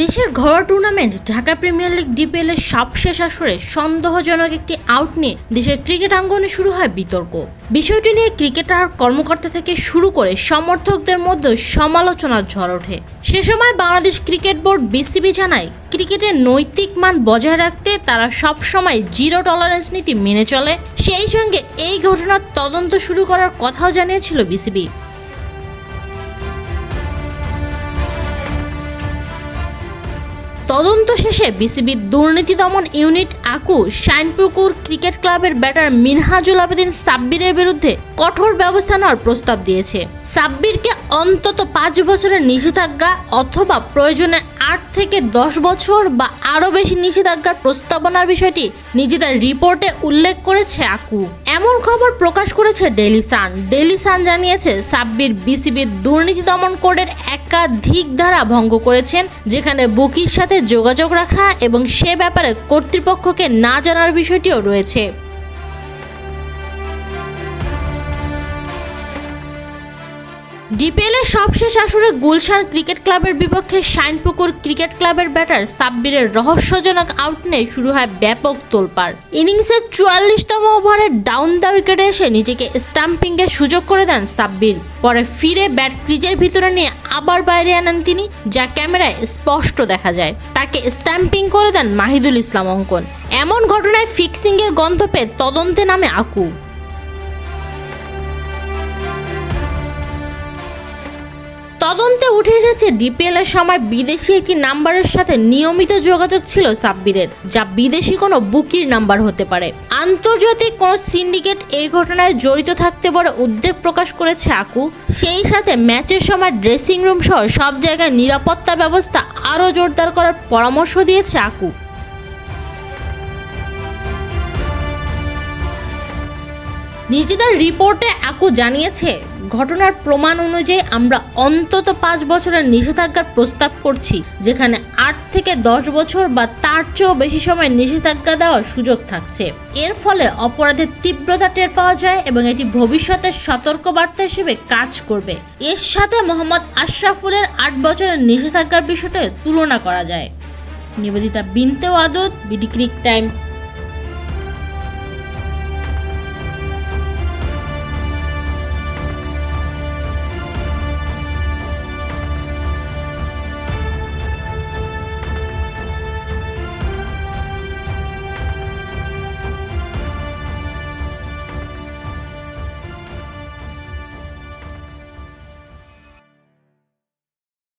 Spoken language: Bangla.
দেশের ঘরোয়া tournament Dhaka premier league DPL এর সবশেষ আসরে সন্দেহজনক একটি আউট নিয়ে দেশের ক্রিকেট আঙ্গনে শুরু হয় বিতর্ক। বিষয়টি নিয়ে ক্রিকেটার কর্মকর্তা থেকে শুরু করে সমর্থকদের মধ্যে সমালোচনার ঝড় ওঠে। সে সময় বাংলাদেশ ক্রিকেট বোর্ড বিসিবি জানায় ক্রিকেটের নৈতিক মান বজায় রাখতে তারা সবসময় জিরো টলারেন্স নীতি মেনে চলে। সেই সঙ্গে এই ঘটনার তদন্ত শুরু করার কথাও জানিয়েছিল বিসিবি তদন্ত শেষে বিসিবির দুর্নীতি দমন ইউনিট আকু শাইনপুকুর ক্রিকেট ক্লাবের ব্যাটার মিনহাজুল আবেদিন সাব্বিরের বিরুদ্ধে কঠোর ব্যবস্থা নেওয়ার প্রস্তাব দিয়েছে। সাব্বিরকে অন্তত পাঁচ বছরের নিষেধাজ্ঞা অথবা প্রয়োজনে আট থেকে দশ বছর বা আরও বেশি নিষেধাজ্ঞার প্রস্তাবনার বিষয়টি নিজেদের রিপোর্টে উল্লেখ করেছে আকু। এমন খবর প্রকাশ করেছে ডেলি সান। ডেলি সান জানিয়েছে, সাব্বির বিসিবির দুর্নীতি দমন কোডের একাধিক ধারা ভঙ্গ করেছেন, যেখানে বুকির সাথে যোগাযোগ রাখা এবং সে ব্যাপারে কর্তৃপক্ষকে না জানার বিষয়টিও রয়েছে। ডিপিএল এর সবশেষ আসরে গুলশান ক্রিকেট ক্লাবের বিপক্ষে শাইনপুকুর ক্রিকেট ক্লাবের ব্যাটার সাব্বিরের রহস্যজনক আউট নিয়ে শুরু হয় ব্যাপক তোলপাড়। ইনিংসের চুয়াল্লিশতম ওভারে ডাউন দ্য উইকেটে এসে নিজেকে স্টাম্পিংয়ের সুযোগ করে দেন সাব্বির। পরে ফিরে ব্যাট ক্রিজের ভিতরে নিয়ে আবার বাইরে আনেন তিনি, যা ক্যামেরায় স্পষ্ট দেখা যায়। তাকে স্ট্যাম্পিং করে দেন মাহিদুল ইসলাম অঙ্কন। এমন ঘটনায় ফিক্সিংয়ের গন্ধ পেয়ে তদন্তে নামে আকু। তদন্তে উঠে এসেছে ডিপিএল এর সময় বিদেশি একটি নাম্বারের সাথে নিয়মিত যোগাযোগ ছিল সাব্বিরের, যা বিদেশি কোনো বুকির নাম্বার হতে পারে। আন্তর্জাতিক কোনো সিন্ডিকেট এই ঘটনায় জড়িত থাকতে পারে উদ্বেগ প্রকাশ করেছে আকু। সেই সাথে ম্যাচের সময় ড্রেসিং রুম সহ সব জায়গায় নিরাপত্তা ব্যবস্থা আরও জোরদার করার পরামর্শ দিয়েছে আকু। নিজেদের রিপোর্টে আকু জানিয়েছে, ঘটনার প্রমাণ অনুযায়ী আমরা অন্তত পাঁচ বছরের নিষেধাজ্ঞার প্রস্তাব করছি, যেখানে আট থেকে দশ বছর বা তার চেয়েও বেশি সময় নিষেধাজ্ঞা দেওয়ার সুযোগ থাকছে। এর ফলে অপরাধের তীব্রতা টের পাওয়া যায় এবং এটি ভবিষ্যতের সতর্কবার্তা হিসেবে কাজ করবে। এর সাথে মোহাম্মদ আশরাফুলের আট বছরের নিষেধাজ্ঞার বিষয়টা তুলনা করা যায়। Nibedita Binte Wadat BD cric time.